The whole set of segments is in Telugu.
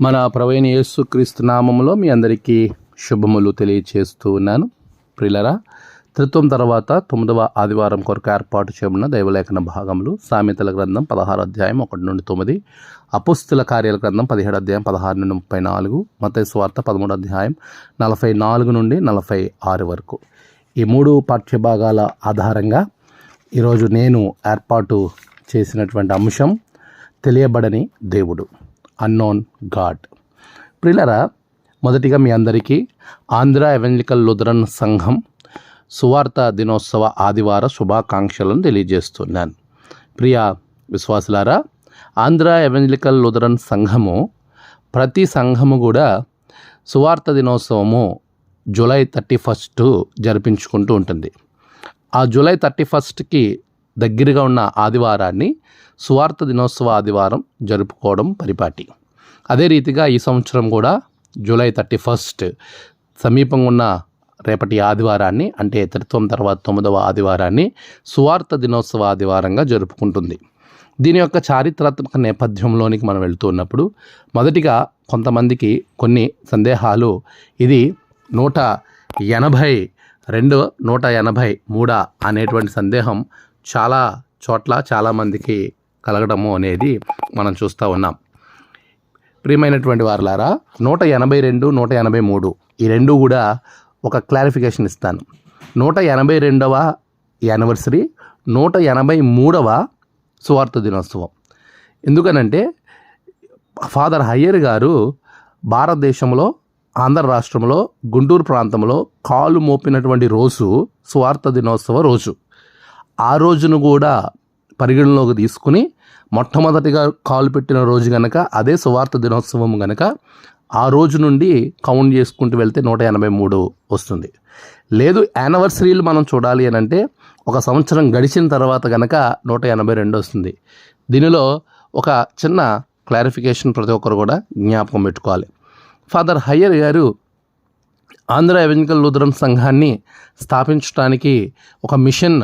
మన ప్రవీణ యేసుక్రీస్తు నామములో మీ అందరికీ శుభములు తెలియచేస్తూ ఉన్నాను. ప్రిలరా త్రిత్వం తర్వాత తొమ్మిదవ ఆదివారం కొరకు ఏర్పాటు చేయబడిన దైవలేఖన భాగములు సామెతల గ్రంథం పదహారు అధ్యాయం ఒకటి నుండి తొమ్మిది అపుస్తుల కార్యాల గ్రంథం పదిహేడు అధ్యాయం పదహారు నుండి ముప్పై నాలుగు మత స్వార్థ పదమూడు అధ్యాయం నలభై నాలుగు నుండి నలభై ఆరు వరకు. ఈ మూడు పాఠ్యభాగాల ఆధారంగా ఈరోజు నేను ఏర్పాటు చేసినటువంటి అంశం తెలియబడని దేవుడు. అన్నోన్ గాడ్ ప్రిలరా మొదటిగా మీ అందరికీ ఆంధ్ర ఎవెంజికల్ లుథరన్ సంఘం సువార్త దినోత్సవ ఆదివార శుభాకాంక్షలను తెలియజేస్తున్నాను. ప్రియ విశ్వాసులారా ఆంధ్ర ఎవెంజికల్ లుథరన్ సంఘము ప్రతి సంఘము కూడా సువార్త దినోత్సవము జూలై థర్టీ ఫస్ట్ జరిపించుకుంటూ ఉంటుంది. ఆ జూలై థర్టీ ఫస్ట్కి దగ్గరగా ఉన్న ఆదివారాన్ని సువార్త దినోత్సవ ఆదివారం జరుపుకోవడం పరిపాటి. అదే రీతిగా ఈ సంవత్సరం కూడా జూలై థర్టీ ఫస్ట్ సమీపంగా ఉన్న రేపటి ఆదివారాన్ని అంటే త్రిత్వం తర్వాత తొమ్మిదవ ఆదివారాన్ని సువార్త దినోత్సవ ఆదివారంగా జరుపుకుంటుంది. దీని యొక్క చారిత్రాత్మక నేపథ్యంలోనికి మనం వెళ్తూ ఉన్నప్పుడు మొదటిగా కొంతమందికి కొన్ని సందేహాలు. ఇది నూట ఎనభై రెండు నూట ఎనభై మూడా అనేటువంటి సందేహం చాలా చోట్ల చాలామందికి కలగడము అనేది మనం చూస్తూ ఉన్నాం. ప్రియమైనటువంటి వారులారా నూట ఎనభై రెండు నూట ఎనభై మూడు ఈ రెండు కూడా ఒక క్లారిఫికేషన్ ఇస్తాను. నూట ఎనభై రెండవ యానివర్సరీ నూట ఎనభై మూడవ సువార్త దినోత్సవం. ఎందుకనంటే ఫాదర్ హయ్యర్ గారు భారతదేశంలో ఆంధ్ర రాష్ట్రంలో గుంటూరు ప్రాంతంలో కాలు మోపినటువంటి రోజు స్వార్థ దినోత్సవ రోజు. ఆ రోజును కూడా పరిగణలోకి తీసుకుని మొట్టమొదటిగా కాలు పెట్టిన రోజు కనుక అదే సువార్త దినోత్సవం కనుక ఆ రోజు నుండి కౌంట్ చేసుకుంటూ వెళ్తే నూట ఎనభై మూడు వస్తుంది. లేదు యానివర్సరీలు మనం చూడాలి అని అంటే ఒక సంవత్సరం గడిచిన తర్వాత కనుక నూట ఎనభై రెండు వస్తుంది. దీనిలో ఒక చిన్న క్లారిఫికేషన్ ప్రతి ఒక్కరు కూడా జ్ఞాపకం పెట్టుకోవాలి. ఫాదర్ హయ్యర్ గారు ఆంధ్ర ఎవెంజికల్ లూథరన్ సంఘాన్ని స్థాపించడానికి ఒక మిషన్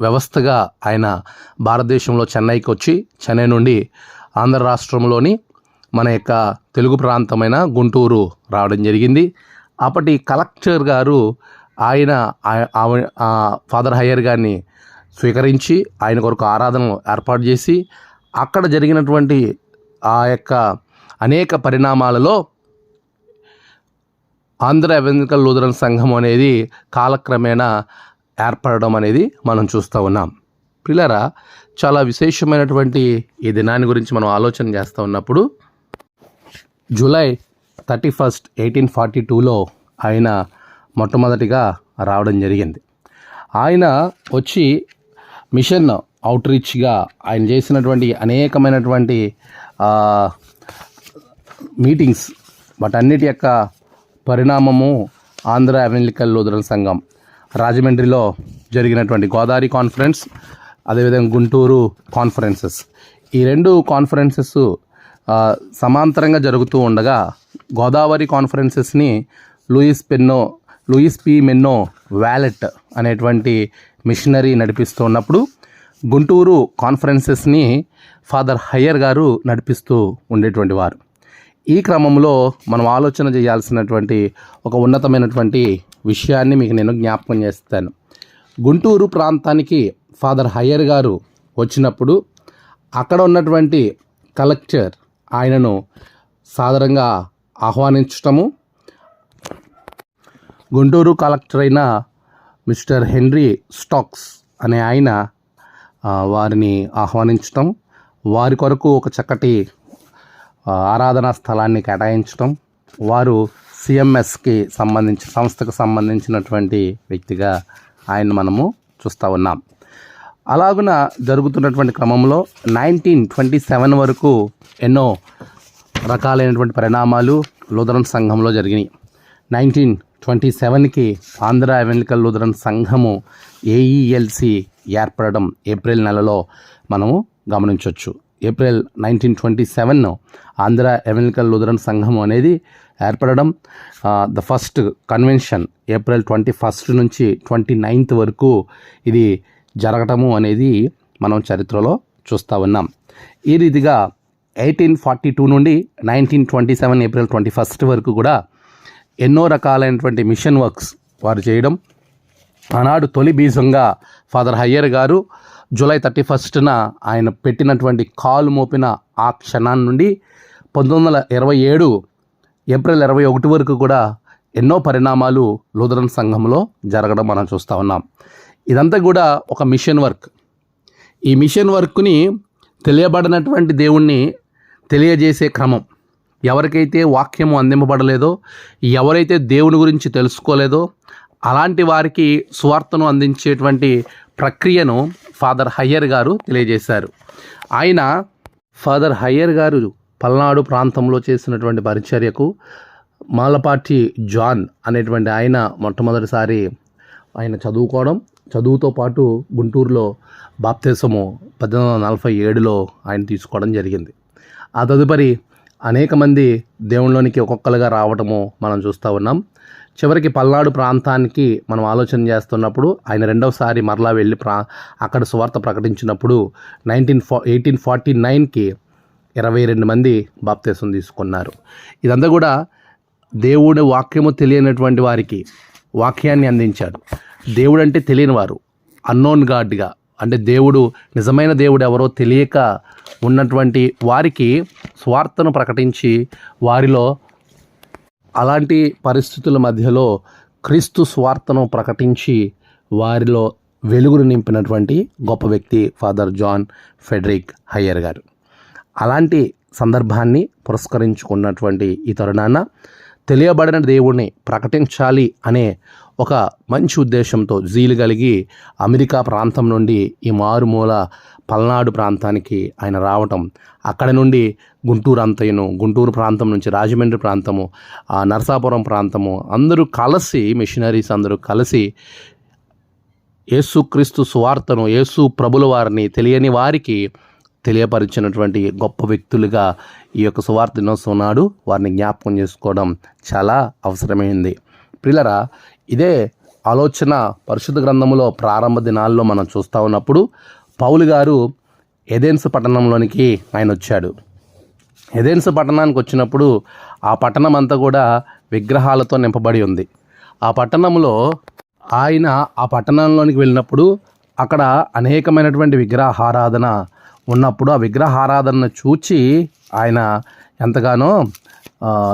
వ్యవస్థగా ఆయన భారతదేశంలో చెన్నైకి వచ్చి చెన్నై నుండి ఆంధ్ర రాష్ట్రంలోని మన యొక్క తెలుగు ప్రాంతమైన గుంటూరు రావడం జరిగింది. అప్పటి కలెక్టర్ గారు ఆయన ఫాదర్ హయ్యర్ గారిని స్వీకరించి ఆయన కొరకు ఆరాధన ఏర్పాటు చేసి అక్కడ జరిగినటువంటి ఆ యొక్క అనేక పరిణామాలలో ఆంధ్ర ఎవెంజికల్ లూథరన్ సంఘం అనేది కాలక్రమేణా ఏర్పడడం అనేది మనం చూస్తూ ఉన్నాం. పిల్లరా చాలా విశేషమైనటువంటి ఈ దినాన్ని గురించి మనం ఆలోచన చేస్తూ ఉన్నప్పుడు July thirty first eighteen forty టూలో ఆయన మొట్టమొదటిగా రావడం జరిగింది. ఆయన వచ్చి మిషన్ అవుట్రీచ్గా ఆయన చేసినటువంటి అనేకమైనటువంటి మీటింగ్స్ వాటన్నిటి యొక్క పరిణామము ఆంధ్ర ఎవెంజికల్ లూథరన్ సంఘం రాజమండ్రిలో జరిగినటువంటి గోదావరి కాన్ఫరెన్స్ అదేవిధంగా గుంటూరు కాన్ఫరెన్సెస్ ఈ రెండు కాన్ఫరెన్సెస్ సమాంతరంగా జరుగుతూ ఉండగా Godavari కాన్ఫరెన్సెస్ని Louis Penno Louis P Menno Valett అనేటువంటి మిషనరీ నడిపిస్తూ ఉన్నప్పుడు గుంటూరు కాన్ఫరెన్సెస్ని ఫాదర్ హయ్యర్ గారు నడిపిస్తూ ఉండేటువంటి వారు. ఈ క్రమంలో మనం ఆలోచన చేయాల్సినటువంటి ఒక ఉన్నతమైనటువంటి విషయాన్ని మీకు నేను జ్ఞాపకం చేస్తాను. గుంటూరు ప్రాంతానికి ఫాదర్ హయ్యర్ గారు వచ్చినప్పుడు అక్కడ ఉన్నటువంటి కలెక్టర్ ఆయనను సాదరంగా ఆహ్వానించటము గుంటూరు కలెక్టర్ అయిన మిస్టర్ హెన్రీ స్టాక్స్ అనే ఆయన వారిని ఆహ్వానించటం వారి కొరకు ఒక చక్కటి ఆరాధనా స్థలాన్ని కేటాయించటం వారు సిఎంఎస్కి సంబంధించి సంస్థకు సంబంధించినటువంటి వ్యక్తిగా ఆయన మనము చూస్తూ ఉన్నాం. అలాగున జరుగుతున్నటువంటి క్రమంలో నైన్టీన్ ట్వంటీ సెవెన్ వరకు ఎన్నో రకాలైనటువంటి పరిణామాలు లూథరన్ సంఘంలో జరిగినాయి. నైన్టీన్ ట్వంటీ సెవెన్కి ఆంధ్ర ఎవెంజికల్ లూథరన్ సంఘము ఏఈఎల్సి ఏర్పడడం ఏప్రిల్ నెలలో మనము గమనించవచ్చు April nineteen twenty seven Andhra evangelical Lutheran సంఘం అనేది ఏర్పడడం the first convention April twenty first నుంచి ట్వంటీ నైన్త్ వరకు ఇది జరగటము అనేది మనం చరిత్రలో చూస్తూ ఉన్నాం. ఈ రీతిగా ఎయిటీన్ ఫార్టీ టూ నుండి nineteen twenty seven April twenty first వరకు కూడా ఎన్నో రకాలైనటువంటి మిషన్ వర్క్స్ వారు చేయడం. ఆనాడు తొలి బీజంగా ఫాదర్ హయ్యర్ గారు జూలై థర్టీ ఫస్ట్న ఆయన పెట్టినటువంటి కాలు మోపిన ఆ క్షణాన్ని నుండి పంతొమ్మిది వందల ఇరవై ఏడు ఏప్రిల్ ఇరవై ఒకటి వరకు కూడా ఎన్నో పరిణామాలు లూథరన్ సంఘంలో జరగడం మనం చూస్తూ ఉన్నాం. ఇదంతా కూడా ఒక మిషన్ వర్క్. ఈ మిషన్ వర్క్ని తెలియబడినటువంటి దేవుణ్ణి తెలియజేసే క్రమం. ఎవరికైతే వాక్యము అందింపబడలేదో ఎవరైతే దేవుని గురించి తెలుసుకోలేదో అలాంటి వారికి సువార్తను అందించేటువంటి ప్రక్రియను ఫాదర్ హయ్యర్ గారు తెలియజేశారు. ఆయన ఫాదర్ హయ్యర్ గారు పల్నాడు ప్రాంతంలో చేసినటువంటి పరిచర్యకు మాలపాటి జాన్ అనేటువంటి ఆయన మొట్టమొదటిసారి ఆయన చదువుకోవడం చదువుతో పాటు గుంటూరులో బాప్తిసము పద్దెనిమిది వందల నలభై ఏడులో ఆయన తీసుకోవడం జరిగింది. ఆ తదుపరి అనేక మంది దేవుళ్ళలోనికి ఒక్కొక్కరుగా రావటము మనం చూస్తూ ఉన్నాం. చివరికి పల్నాడు ప్రాంతానికి మనం ఆలోచన చేస్తున్నప్పుడు ఆయన రెండవసారి మరలా వెళ్ళి ప్రా అక్కడ సువార్త ప్రకటించినప్పుడు నైన్టీన్ ఫా ఎయిటీన్ ఫార్టీ నైన్కి ఇరవై రెండు మంది బాప్తీసం తీసుకున్నారు. ఇదంతా కూడా దేవుడి వాక్యము తెలియనటువంటి వారికి వాక్యాన్ని అందించాడు. దేవుడు అంటే తెలియని వారు అన్నోన్ గాడ్గా. అంటే దేవుడు నిజమైన దేవుడు ఎవరో తెలియక ఉన్నటువంటి వారికి స్వార్థను ప్రకటించి వారిలో అలాంటి పరిస్థితుల మధ్యలో క్రీస్తు స్వార్థను ప్రకటించి వారిలో వెలుగును నింపినటువంటి గొప్ప వ్యక్తి ఫాదర్ జాన్ ఫెడరిక్ హయ్యర్ గారు. అలాంటి సందర్భాన్ని పురస్కరించుకున్నటువంటి ఈ తరుణాన తెలియబడిన దేవుణ్ణి ప్రకటించాలి అనే ఒక మంచి ఉద్దేశంతో జీలు కలిగి అమెరికా ప్రాంతం నుండి ఈ మారుమూల పల్నాడు ప్రాంతానికి ఆయన రావటం అక్కడ నుండి గుంటూరు అంతయును గుంటూరు ప్రాంతం నుంచి రాజమండ్రి ప్రాంతము ఆ నరసాపురం ప్రాంతము అందరూ కలిసి మిషనరీస్ అందరూ కలిసి యేసుక్రీస్తు సువార్తను యేసు ప్రభుల వారిని తెలియని వారికి తెలియపరిచినటువంటి గొప్ప వ్యక్తులుగా ఈ యొక్క సువార్త దినోత్సవం నాడు వారిని జ్ఞాపకం చేసుకోవడం చాలా అవసరమైంది. పిల్లరా ఇదే ఆలోచన పరిశుద్ధ గ్రంథములో ప్రారంభ దినాల్లో మనం చూస్తూ ఉన్నప్పుడు పౌలు గారు ఎథెన్స్ పట్టణంలోనికి ఆయన వచ్చాడు. ఎథెన్స్ పట్టణానికి వచ్చినప్పుడు ఆ పట్టణం అంతా కూడా విగ్రహాలతో నింపబడి ఉంది. ఆ పట్టణంలో ఆయన ఆ పట్టణంలోనికి వెళ్ళినప్పుడు అక్కడ అనేకమైనటువంటి విగ్రహారాధన ఉన్నప్పుడు ఆ విగ్రహారాధనను చూచి ఆయన ఎంతగానో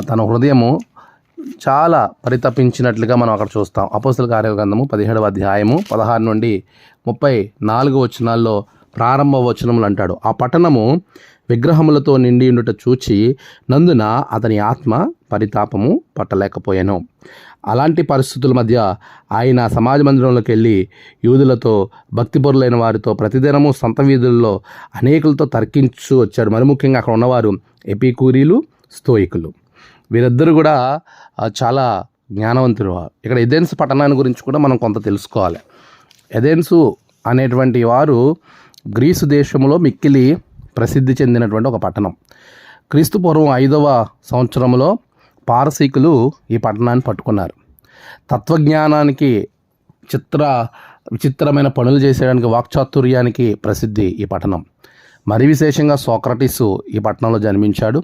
తన హృదయము చాలా పరితపించినట్లుగా మనం అక్కడ చూస్తాం. అపోసల కార్యగ్రంథము పదిహేడవ అధ్యాయము పదహారు నుండి ముప్పై నాలుగు వచనాల్లో ప్రారంభ వచనములు అంటాడు. ఆ పట్టణము విగ్రహములతో నిండి ఉండుట చూచి నందున అతని ఆత్మ పరితాపము పట్టలేకపోయాను. అలాంటి పరిస్థితుల మధ్య ఆయన సమాజ మందిరంలోకి వెళ్ళి యూదులతో భక్తిపరులైన వారితో ప్రతిదినము సంత వీధుల్లో అనేకులతో తర్కించు వచ్చారు. మరి ముఖ్యంగా అక్కడ ఉన్నవారు ఎపికూరీలు స్తోయికులు. వీరిద్దరు కూడా చాలా జ్ఞానవంతులు. ఇక్కడ ఎథెన్స్ పట్టణాన్ని గురించి కూడా మనం కొంత తెలుసుకోవాలి. ఎథెన్సు అనేటువంటి వారు గ్రీసు దేశంలో మిక్కిలి ప్రసిద్ధి చెందినటువంటి ఒక పట్టణం. క్రీస్తుపూర్వం ఐదవ సంవత్సరంలో పారసీకులు ఈ పట్టణాన్ని పట్టుకున్నారు. తత్వజ్ఞానానికి చిత్ర విచిత్రమైన పనులు చేసేయడానికి వాక్చాతుర్యానికి ప్రసిద్ధి ఈ పట్టణం. మరి విశేషంగా సోక్రటీసు ఈ పట్టణంలో జన్మించాడు.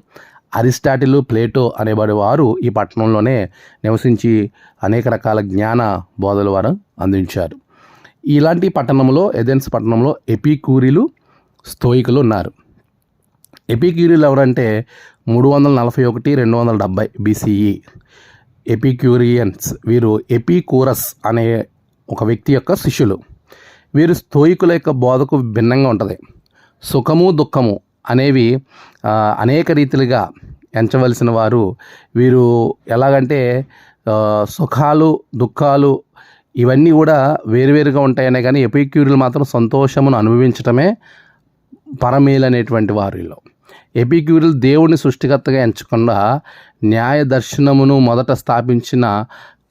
అరిస్టాటిలు ప్లేటో అనేవాడి వారు ఈ పట్టణంలోనే నివసించి అనేక రకాల జ్ఞాన బోధలు వారు అందించారు. ఇలాంటి పట్టణంలో ఎథెన్స్ పట్టణంలో ఎపికూరిలు స్తోయికులు ఉన్నారు. ఎపిక్యూరీలు ఎవరంటే మూడు వందల నలభై ఒకటి రెండు వందల డెబ్బై బీసీఈ ఎపిక్యూరియన్స్. వీరు ఎపికూరస్ అనే ఒక వ్యక్తి యొక్క శిష్యులు. వీరు స్థోయికుల యొక్క బోధకు భిన్నంగా ఉంటుంది. సుఖము దుఃఖము అనేవి అనేక రీతిలుగా ఎంచవలసిన వారు. వీరు ఎలాగంటే సుఖాలు దుఃఖాలు ఇవన్నీ కూడా వేరువేరుగా ఉంటాయనే కానీ ఎపిక్యూరీలు మాత్రం సంతోషమును అనుభవించటమే పరమేలు అనేటువంటి వారిలో. ఎపిక్యూరులు దేవుని సృష్టికర్తగా ఎంచకుండా న్యాయ దర్శనమును మొదట స్థాపించిన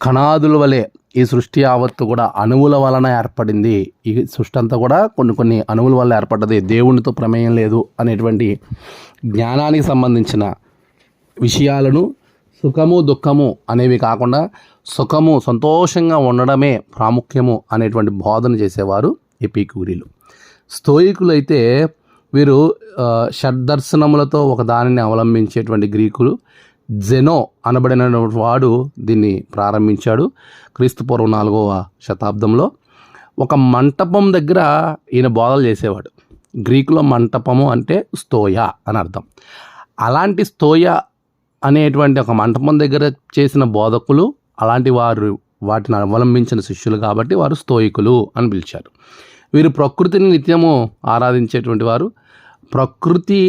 కణాదుల వలె ఈ సృష్టి యావత్తు కూడా అణువుల వలన ఏర్పడింది. ఈ సృష్టి అంతా కూడా కొన్ని కొన్ని అణువుల వల్ల ఏర్పడ్డది. దేవునితో ప్రమేయం లేదు అనేటువంటి జ్ఞానానికి సంబంధించిన విషయాలను సుఖము దుఃఖము అనేవి కాకుండా సుఖము సంతోషంగా ఉండడమే ప్రాముఖ్యము అనేటువంటి బోధన చేసేవారు ఎపికూరీలు స్తోయికులు అయితే వీరు షడ్దర్శనములతో ఒక దానిని అవలంబించేటువంటి గ్రీకులు. జెనో అనబడిన వాడు దీన్ని ప్రారంభించాడు క్రీస్తుపూర్వం నాలుగవ శతాబ్దంలో. ఒక మంటపం దగ్గర ఈయన బోధలు చేసేవాడు. గ్రీకులో మంటపము అంటే స్తోయ అని అర్థం. అలాంటి స్తోయ అనేటువంటి ఒక మంటపం దగ్గర చేసిన బోధకులు అలాంటి వారు వాటిని అవలంబించిన శిష్యులు కాబట్టి వారు స్తోయికులు అని పిలిచారు. వీరు ప్రకృతిని నిత్యము ఆరాధించేటువంటి వారు. ప్రకృతి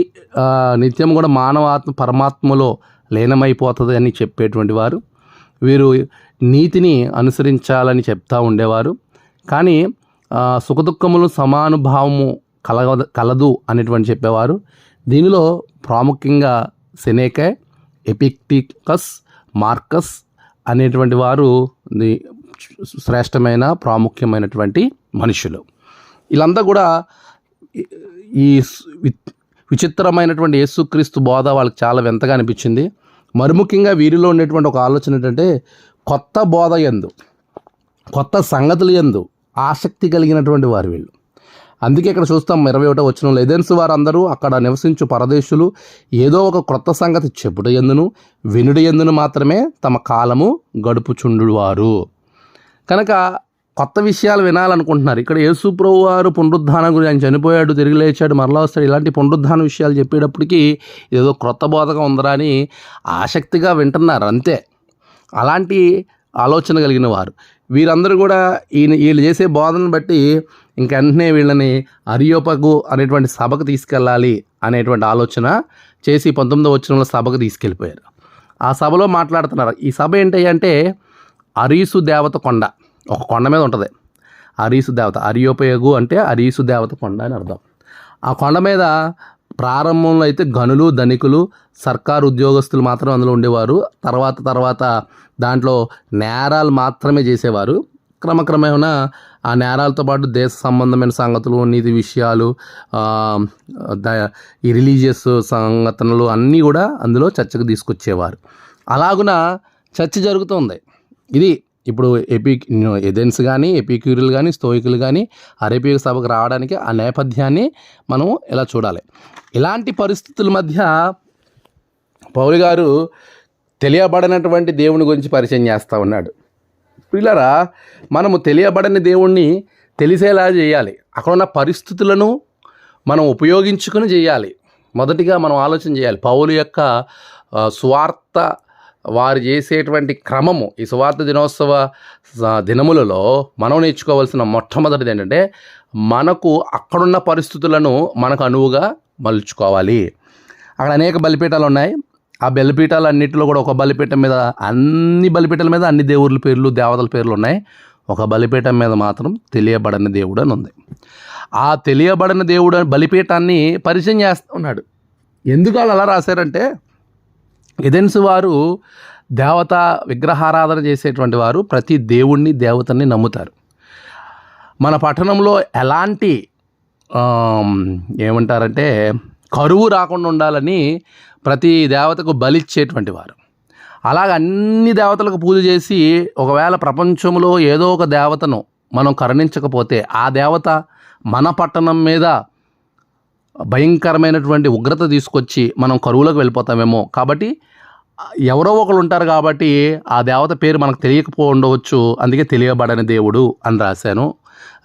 నిత్యం కూడా మానవాత్మ పరమాత్మలో లీనమైపోతుంది అని చెప్పేటువంటి వారు. వీరు నీతిని అనుసరించాలని చెప్తా ఉండేవారు. కానీ సుఖదుఖములు సమానుభావము కలగ కలదు అనేటువంటి చెప్పేవారు. దీనిలో ప్రాముఖ్యంగా సెనేకే ఎపిక్టికస్ మార్కస్ అనేటువంటి వారు శ్రేష్టమైన ప్రాముఖ్యమైనటువంటి మనుషులు. వీళ్ళంతా కూడా ఈ- వి- విచిత్రమైనటువంటి యేసుక్రీస్తు బోధ వాళ్ళకి చాలా వింతగా అనిపించింది. మరి ముఖ్యంగా వీరిలో ఉండేటువంటి ఒక ఆలోచన ఏంటంటే కొత్త బోధ ఎందు కొత్త సంగతులు ఎందు ఆసక్తి కలిగినటువంటి వారు వీళ్ళు. అందుకే ఇక్కడ చూస్తాం ఇరవై ఒకటో వచ్చిన లెదెన్స్ వారందరూ అక్కడ నివసించు పరదేశులు ఏదో ఒక క్రొత్త సంగతి చెప్పుట ఎందును వినుడు ఎందును మాత్రమే తమ కాలము గడుపుచుండు వారు కనుక కొత్త విషయాలు వినాలనుకుంటున్నారు. ఇక్కడ యేసుప్రభు వారు పునరుద్ధానం గురించి ఆయన చనిపోయాడు తిరిగి లేచాడు మరలా వస్తాడు. ఇలాంటి పునరుద్ధాన విషయాలు చెప్పేటప్పటికి ఏదో క్రొత్త బోధగా ఉందరా అని ఆసక్తిగా వింటున్నారు అంతే. అలాంటి ఆలోచన కలిగిన వారు. వీరందరూ కూడా ఈయన వీళ్ళు చేసే బోధనను బట్టి ఇంక వెంటనే వీళ్ళని అరియోపకు అనేటువంటి సభకు తీసుకెళ్ళాలి అనేటువంటి ఆలోచన చేసి పంతొమ్మిదో వచ్చిన సభకు తీసుకెళ్ళిపోయారు. ఆ సభలో మాట్లాడుతున్నారు. ఈ సభ ఏంటి అంటే అరీసు దేవత కొండ. ఒక కొండ మీద ఉంటుంది. అరీసు దేవత. అరియోపయోగు అంటే అరీసు దేవత కొండ అని అర్థం. ఆ కొండ మీద ప్రారంభంలో అయితే గనులు ధనికులు సర్కారు ఉద్యోగస్తులు మాత్రం అందులో ఉండేవారు. తర్వాత తర్వాత దాంట్లో నేరాలు మాత్రమే చేసేవారు. క్రమక్రమేణా ఆ నేరాలతో పాటు దేశ సంబంధమైన సంగతులు నీతి విషయాలు ఈ రిలీజియస్ సంఘటనలు అన్నీ కూడా అందులో చర్చకు తీసుకొచ్చేవారు. అలాగున చర్చ జరుగుతుంది ఇది ఇప్పుడు ఎపి ఎదెన్స్ కానీ ఎపిక్యూరియల్ కానీ స్తోయికులు కానీ అరేపియర్ సభకు రావడానికి ఆ నేపథ్యాన్ని మనం ఇలా చూడాలి? ఇలాంటి పరిస్థితుల మధ్య పౌలు గారు తెలియబడినటువంటి దేవుని గురించి పరిచయం చేస్తూ ఉన్నాడు. పిల్లరా మనము తెలియబడని దేవుణ్ణి తెలిసేలా చేయాలి. అక్కడ ఉన్న పరిస్థితులను మనం ఉపయోగించుకుని చేయాలి. మొదటిగా మనం ఆలోచన చేయాలి. పౌలు యొక్క స్వార్థ వారు చేసేటువంటి క్రమము ఈ సువార్త దినోత్సవ దినములలో మనం నేర్చుకోవాల్సిన మొట్టమొదటిది ఏంటంటే మనకు అక్కడున్న పరిస్థితులను మనకు అనువుగా మలుచుకోవాలి. అక్కడ అనేక బలిపీఠాలు ఉన్నాయి. ఆ బలిపీఠాలు అన్నింటిలో కూడా ఒక బలిపీఠం మీద అన్ని బలిపీఠాల మీద అన్ని దేవుళ్ళ పేర్లు దేవతల పేర్లు ఉన్నాయి. ఒక బలిపీఠం మీద మాత్రం తెలియబడని దేవుడు అని ఉంది. ఆ తెలియబడిన దేవుడు బలిపీఠాన్ని పరిచయం చేస్తూ ఉన్నాడు. ఎందుకు వాళ్ళు అలా రాశారంటే ఎథెన్స్ వారు దేవత విగ్రహారాధన చేసేటువంటి వారు ప్రతి దేవుణ్ణి దేవతని నమ్ముతారు. మన పట్టణంలో ఎలాంటి ఏమంటారంటే కరువు రాకుండా ఉండాలని ప్రతి దేవతకు బలిచ్చేటువంటి వారు. అలాగ అన్ని దేవతలకు పూజ చేసి ఒకవేళ ప్రపంచంలో ఏదో ఒక దేవతను మనం కరుణించకపోతే ఆ దేవత మన పట్టణం మీద భయంకరమైనటువంటి ఉగ్రత తీసుకొచ్చి మనం కరువులోకి వెళ్ళిపోతామేమో. కాబట్టి ఎవరో ఒకరు ఉంటారు కాబట్టి ఆ దేవత పేరు మనకు తెలియకపో ఉండవచ్చు. అందుకే తెలియబడని దేవుడు అని రాశాను.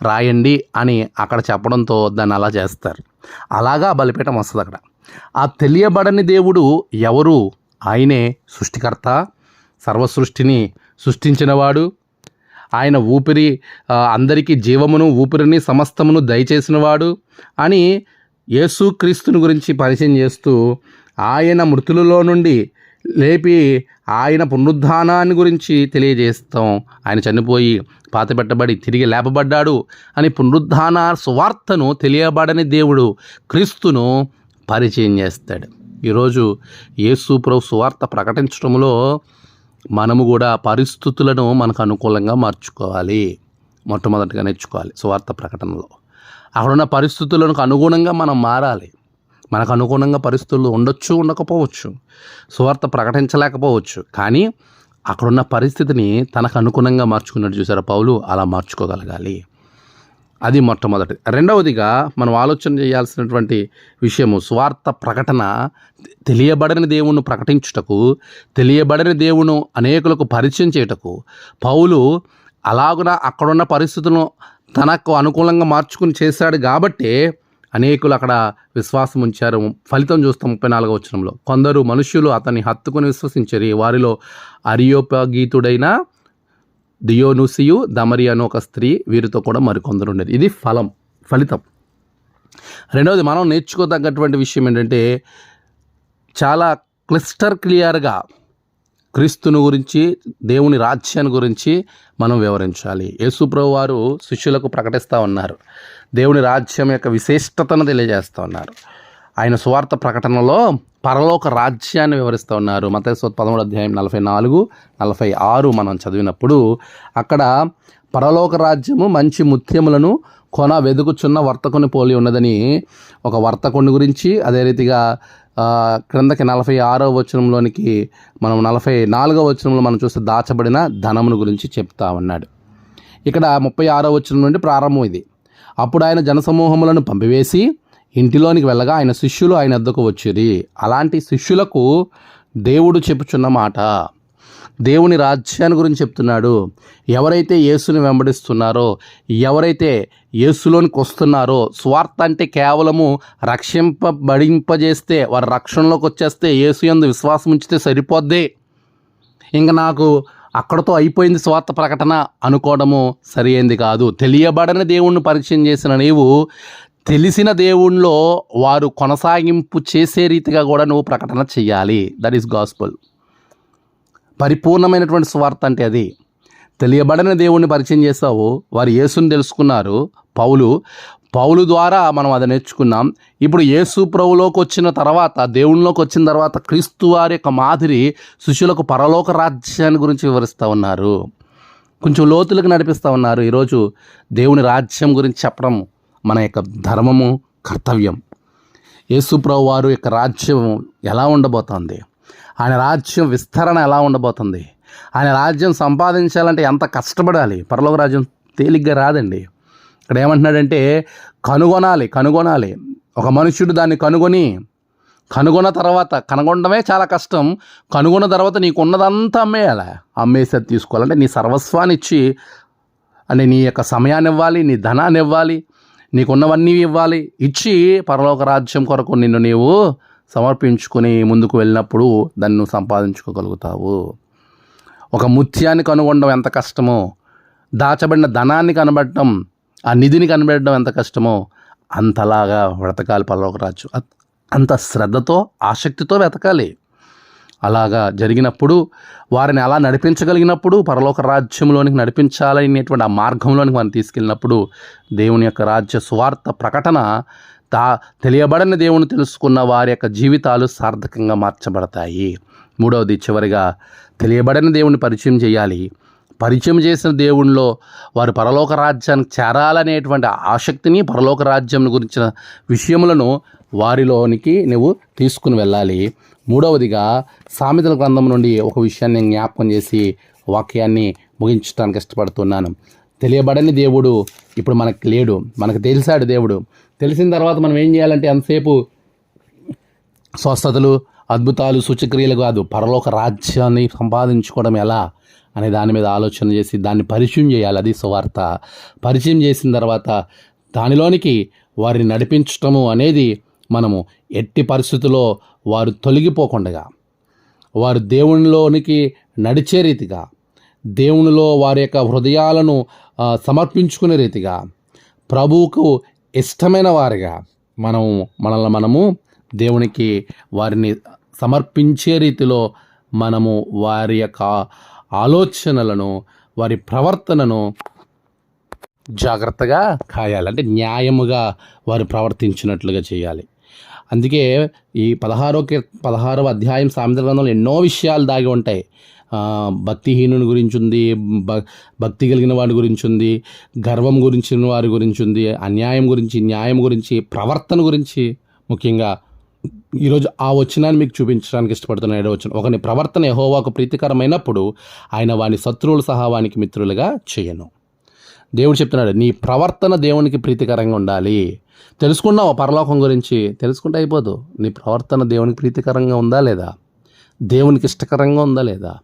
రాయండి అని అక్కడ చెప్పడంతో దాన్ని అలా చేస్తారు. అలాగా బలిపీఠం వస్తుంది అక్కడ. ఆ తెలియబడని దేవుడు ఎవరు? ఆయనే సృష్టికర్త సర్వసృష్టిని సృష్టించినవాడు. ఆయన ఊపిరి అందరికీ జీవమును ఊపిరిని సమస్తమును దయచేసినవాడు అని యేసుక్రీస్తుని గురించి పరిచయం చేస్తూ ఆయన మృతులలో నుండి లేపి ఆయన పునరుద్ధానాన్ని గురించి తెలియజేస్తాం. ఆయన చనిపోయి పాతపెట్టబడి తిరిగి లేపబడ్డాడు అని పునరుద్ధాన సువార్తను తెలియబడని దేవుడు క్రీస్తును పరిచయం చేస్తాడు. ఈరోజు యేసు ప్రభు సువార్త ప్రకటించడంలో మనము కూడా పరిస్థితులను మనకు అనుకూలంగా మార్చుకోవాలి. మొట్టమొదటిగా నేర్చుకోవాలి సువార్త ప్రకటనలో. అక్కడున్న పరిస్థితులకు అనుగుణంగా మనం మారాలి. మనకు అనుగుణంగా పరిస్థితులు ఉండొచ్చు ఉండకపోవచ్చు. సువార్త ప్రకటించలేకపోవచ్చు. కానీ అక్కడున్న పరిస్థితిని తనకు అనుగుణంగా మార్చుకున్నట్టు చూసారా పౌలు? అలా మార్చుకోగలగాలి. అది మొట్టమొదటి. రెండవదిగా మనం ఆలోచన చేయాల్సినటువంటి విషయము స్వార్థ ప్రకటన తెలియబడని దేవుణ్ణి ప్రకటించుటకు తెలియబడని దేవును అనేకులకు పరిచయం చేయుటకు పౌలు అలాగున అక్కడున్న పరిస్థితులను తనకు అనుకూలంగా మార్చుకుని చేశాడు కాబట్టి అనేకులు అక్కడ విశ్వాసం ఉంచారు. ఫలితం చూస్తాం ముప్పై నాలుగో వచనంలో. కొందరు మనుష్యులు అతన్ని హత్తుకుని విశ్వసించరు. వారిలో అరియోపగీతుడైన దియోనుసియు దమరి అను ఒక స్త్రీ వీరితో కూడా మరికొందరు ఉండేది. ఇది ఫలం ఫలితం. రెండవది మనం నేర్చుకోదగ్గటువంటి విషయం ఏంటంటే చాలా క్లిస్టర్ క్లియర్గా క్రీస్తుని గురించి దేవుని రాజ్యాన్ని గురించి మనం వివరించాలి. యేసుప్రభు వారు శిష్యులకు ప్రకటిస్తూ ఉన్నారు. దేవుని రాజ్యం యొక్క విశిష్టతను తెలియజేస్తూ ఉన్నారు. ఆయన స్వార్థ ప్రకటనలో పరలోక రాజ్యాన్ని వివరిస్తూ ఉన్నారు. మతేశ్వర పదమూడు అధ్యాయం నలభై నాలుగు నలభై ఆరు మనం చదివినప్పుడు అక్కడ పరలోక రాజ్యము మంచి ముత్యములను కొన వెదుకుచున్న వర్తకుని పోలి ఉన్నదని ఒక వర్తకుని గురించి అదే రీతిగా క్రిందకి నలభై ఆరో వచనంలోనికి మనం నలభై నాలుగో వచనంలో మనం చూస్తే దాచబడిన ధనమును గురించి చెప్తా ఉన్నాడు. ఇక్కడ ముప్పై ఆరో వచనం నుండి ప్రారంభం ఇది. అప్పుడు ఆయన జనసమూహములను పంపివేసి ఇంటిలోనికి వెళ్ళగా ఆయన శిష్యులు ఆయన వద్దకు వచ్చిరి. అలాంటి శిష్యులకు దేవుడు చెప్పుచున్న మాట. దేవుని రాజ్యాన్ని గురించి చెప్తున్నాడు. ఎవరైతే యేసుని వెంబడిస్తున్నారో ఎవరైతే యేసులోనికి వస్తున్నారో స్వార్థ అంటే కేవలము రక్షింపబడింపజేస్తే వారి రక్షణలోకి వచ్చేస్తే యేసు యందు విశ్వాసం ఉంచితే సరిపోద్ది. ఇంకా నాకు అక్కడతో అయిపోయింది స్వార్థ ప్రకటన అనుకోవడము సరైంది కాదు. తెలియబడని దేవుణ్ణి పరిచయం చేసిన నీవు తెలిసిన దేవుణ్ణిలో వారు కొనసాగింపు చేసే రీతిగా కూడా నువ్వు ప్రకటన చేయాలి దట్ ఈస్ గాస్పుల్ పరిపూర్ణమైనటువంటి స్వార్థ అంటే అది. తెలియబడని దేవుణ్ణి పరిచయం చేసావు వారు యేసుని తెలుసుకున్నారు పౌలు పౌలు ద్వారా మనం అది నేర్చుకున్నాం. ఇప్పుడు యేసు ప్రభులోకి వచ్చిన తర్వాత దేవునిలోకి వచ్చిన తర్వాత క్రీస్తు వారి యొక్క మాదిరి శిష్యులకు పరలోక రాజ్యాన్ని గురించి వివరిస్తూ ఉన్నారు. కొంచెం లోతులకు నడిపిస్తూ ఉన్నారు. ఈరోజు దేవుని రాజ్యం గురించి చెప్పడం మన యొక్క ధర్మము కర్తవ్యం. యేసుప్రభు వారు యొక్క రాజ్యం ఎలా ఉండబోతోంది? ఆయన రాజ్యం విస్తరణ ఎలా ఉండబోతుంది? ఆయన రాజ్యం సంపాదించాలంటే ఎంత కష్టపడాలి? పరలోక రాజ్యం తేలిగ్గా రాదండి. ఇక్కడ ఏమంటున్నాడంటే కనుగొనాలి కనుగొనాలి. ఒక మనుష్యుడు దాన్ని కనుగొని కనుగొన్న తర్వాత కనుగొనడమే చాలా కష్టం. కనుగొన్న తర్వాత నీకు ఉన్నదంతా అమ్మేయాలి? అమ్మేసి అది తీసుకోవాలంటే నీ సర్వస్వాన్ని ఇచ్చి అంటే నీ యొక్క సమయాన్ని ఇవ్వాలి నీ ధనాన్ని ఇవ్వాలి నీకున్నవన్నీ ఇవ్వాలి. ఇచ్చి పరలోక రాజ్యం కొరకు నిన్ను నీవు సమర్పించుకొని ముందుకు వెళ్ళినప్పుడు దాన్ని నువ్వు సంపాదించుకోగలుగుతావు. ఒక ముత్యాన్ని కనుగొనడం ఎంత కష్టమో దాచబడిన ధనాన్ని కనబడటం ఆ నిధిని కనబడడం ఎంత కష్టమో అంతలాగా వెతకాలి పరలోక రాజ్యం. అంత శ్రద్ధతో ఆసక్తితో వెతకాలి. అలాగా జరిగినప్పుడు వారిని అలా నడిపించగలిగినప్పుడు పరలోక రాజ్యంలోనికి నడిపించాలనేటువంటి ఆ మార్గంలోనికి మనం తీసుకెళ్ళినప్పుడు దేవుని యొక్క రాజ్య స్వార్థ ప్రకటన తా తెలియబడని దేవుని తెలుసుకున్న వారి యొక్క జీవితాలు సార్థకంగా మార్చబడతాయి. మూడవది చివరిగా తెలియబడని దేవుని పరిచయం చేయాలి. పరిచయం చేసిన దేవుణ్ణిలో వారు పరలోక రాజ్యానికి చేరాలనేటువంటి ఆసక్తిని పరలోక రాజ్యం గురించిన విషయములను వారిలోనికి నువ్వు తీసుకుని వెళ్ళాలి. మూడవదిగా సామెతల గ్రంథం నుండి ఒక విషయాన్ని జ్ఞాపకం చేసి వాక్యాన్ని ముగించడానికి ఇష్టపడుతున్నాను. తెలియబడని దేవుడు ఇప్పుడు మనకు లేడు. మనకు తెలిసాడు దేవుడు. తెలిసిన తర్వాత మనం ఏం చేయాలంటే ఎంతసేపు స్వస్థతలు అద్భుతాలు సూచక్రియలు కాదు పరలోక రాజ్యాన్ని సంపాదించుకోవడం ఎలా? అనే దాని మీద ఆలోచన చేసి దాన్ని పరిచయం చేయాలి. అది సువార్త. పరిచయం చేసిన తర్వాత దానిలోనికి వారిని నడిపించటము అనేది మనము ఎట్టి పరిస్థితుల్లో వారు తొలగిపోకుండా వారు దేవునిలోనికి నడిచే రీతిగా దేవునిలో వారి యొక్క హృదయాలను సమర్పించుకునే రీతిగా ప్రభువుకు ఇష్టమైన వారిగా మనం మనల్ని మనము దేవునికి వారిని సమర్పించే రీతిలో మనము వారి యొక్క ఆలోచనలను వారి ప్రవర్తనను జాగ్రత్తగా కాయాలి. అంటే న్యాయముగా వారు ప్రవర్తించినట్లుగా చేయాలి. అందుకే ఈ పదహారో కీర్ పదహారవ అధ్యాయం సామెత గ్రంథంలో ఎన్నో విషయాలు దాగి ఉంటాయి. భక్తిహీనుని గురించి ఉంది భ భక్తి కలిగిన వాడి గురించి ఉంది గర్వం గురించిన వారి గురించి ఉంది అన్యాయం గురించి న్యాయం గురించి ప్రవర్తన గురించి ముఖ్యంగా ఈరోజు ఆ వచనాన్ని మీకు చూపించడానికి ఇష్టపడుతున్న ఏడో వచనం. ఒకని ప్రవర్తన యహోవాకు ప్రీతికరమైనప్పుడు ఆయన వాని శత్రువులు సహా వానికి మిత్రులుగా చేయను. దేవుడు చెప్తున్నాడు నీ ప్రవర్తన దేవునికి ప్రీతికరంగా ఉండాలి. తెలుసుకున్నావు పరలోకం గురించి? తెలుసుకుంటే అయిపోదు. నీ ప్రవర్తన దేవునికి ప్రీతికరంగా ఉందా లేదా? దేవునికి ఇష్టకరంగా ఉందా లేదా?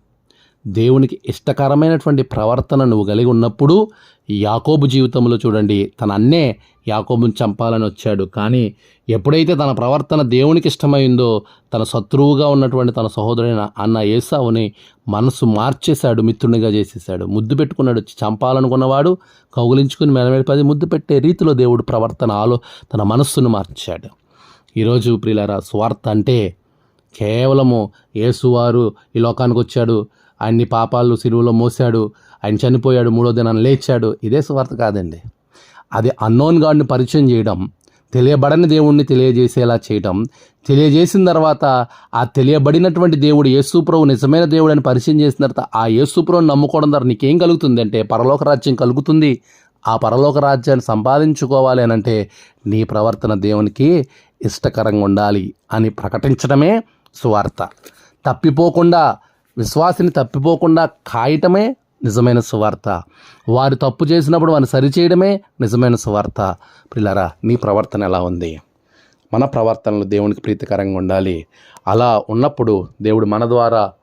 దేవునికి ఇష్టకరమైనటువంటి ప్రవర్తన నువ్వు కలిగి ఉన్నప్పుడు యాకోబు జీవితంలో చూడండి తన అన్నే యాకోబుని చంపాలని వచ్చాడు. కానీ ఎప్పుడైతే తన ప్రవర్తన దేవునికి ఇష్టమైందో తన శత్రువుగా ఉన్నటువంటి తన సహోదరుడైన అన్న ఏసావుని మనసు మార్చేశాడు మిత్రునిగా చేసేసాడు ముద్దు పెట్టుకున్నాడు చంపాలనుకున్నవాడు కౌగులించుకుని మెలమెడిపది ముద్దు పెట్టే రీతిలో దేవుడు ప్రవర్తన ఆలో తన మనస్సును మార్చాడు. ఈరోజు ప్రియులారా స్వార్థ అంటే కేవలము యేసువారు ఈ లోకానికి వచ్చాడు ఆయన్ని పాపాలు సిరువులో మోసాడు ఆయన చనిపోయాడు మూడో దినాన్ని లేచాడు. ఇదే స్వార్థ కాదండి. అది అన్నోన్ గాడ్ని పరిచయం చేయడం తెలియబడని దేవుణ్ణి తెలియజేసేలా చేయడం తెలియజేసిన తర్వాత ఆ తెలియబడినటువంటి దేవుడు యేసుప్రభు నిజమైన దేవుడు అని పరిచయం చేసిన తర్వాత ఆ యేసుప్రభుని నమ్ముకోవడం ద్వారా నీకేం కలుగుతుంది అంటే పరలోక రాజ్యం కలుగుతుంది. ఆ పరలోక రాజ్యాన్ని సంపాదించుకోవాలి అని అంటే నీ ప్రవర్తన దేవునికి ఇష్టకరంగా ఉండాలి అని ప్రకటించడమే సువార్త. తప్పిపోకుండా విశ్వాసిని తప్పిపోకుండా కాయటమే నిజమైన సువార్త. వారు తప్పు చేసినప్పుడు వారిని సరిచేయడమే నిజమైన సువార్త. పిల్లరా నీ ప్రవర్తన ఎలా ఉంది? మన ప్రవర్తనలు దేవునికి ప్రీతికరంగా ఉండాలి. అలా ఉన్నప్పుడు దేవుడు మన ద్వారా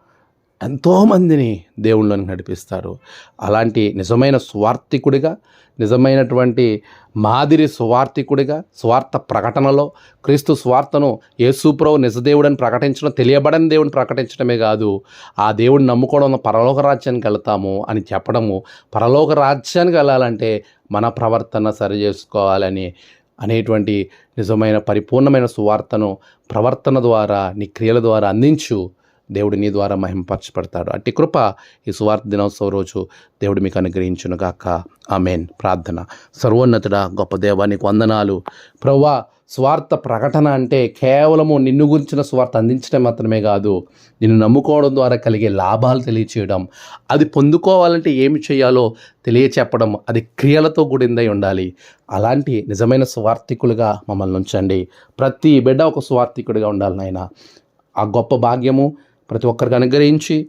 ఎంతోమందిని దేవుళ్ళని నడిపిస్తారు. అలాంటి నిజమైన స్వార్థికుడిగా నిజమైనటువంటి మాదిరి స్వార్థికుడిగా స్వార్థ ప్రకటనలో క్రీస్తు స్వార్థను యేసుప్రభు నిజదేవుడని ప్రకటించడం తెలియబడని దేవుని ప్రకటించడమే కాదు ఆ దేవుడిని నమ్ముకోవడం పరలోక రాజ్యానికి వెళ్తాము అని చెప్పడము. పరలోక రాజ్యానికి వెళ్ళాలంటే మన ప్రవర్తన సరి చేసుకోవాలని అనేటువంటి నిజమైన పరిపూర్ణమైన సువార్తను ప్రవర్తన ద్వారా నీ క్రియల ద్వారా అందించు. దేవుడు నీ ద్వారా మహింపరచబడతాడు. అట్టి కృప ఈ సువార్త దినోత్సవ రోజు దేవుడు మీకు అనుగ్రహించునుగాక ఆమెన్. ప్రార్థన. సర్వోన్నతుడ గొప్ప దేవానికి వందనాలు. ప్రవ్వా స్వార్థ ప్రకటన అంటే కేవలము నిన్ను గురించిన స్వార్థ అందించడం మాత్రమే కాదు నిన్ను నమ్ముకోవడం ద్వారా కలిగే లాభాలు తెలియచేయడం అది పొందుకోవాలంటే ఏమి చేయాలో తెలియచెప్పడం అది క్రియలతో కూడిందై ఉండాలి. అలాంటి నిజమైన స్వార్థికులుగా మమ్మల్ని ఉంచండి. ప్రతి బిడ్డ ఒక స్వార్థికుడిగా ఉండాలి నాయన. ఆ గొప్ప భాగ్యము ప్రతి ఒక్కరికి అనుగ్రహించి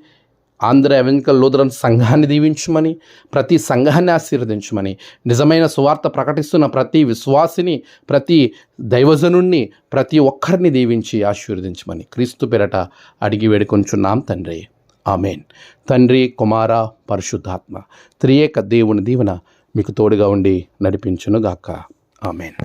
ఆంధ్ర ఎవెంకల్ లూథరన్ సంఘాన్ని దీవించమని ప్రతి సంఘాన్ని ఆశీర్వదించమని నిజమైన సువార్త ప్రకటిస్తున్న ప్రతి విశ్వాసిని ప్రతి దైవజనుణ్ణి ప్రతి ఒక్కరిని దీవించి ఆశీర్వదించమని క్రీస్తు పెరట అడిగి వేడుకొంచున్నాం తండ్రి. ఆమెన్. తండ్రి కుమార పరిశుద్ధాత్మ త్రియేక దేవుని దీవెన మీకు తోడుగా ఉండి నడిపించునుగాక. ఆమెన్.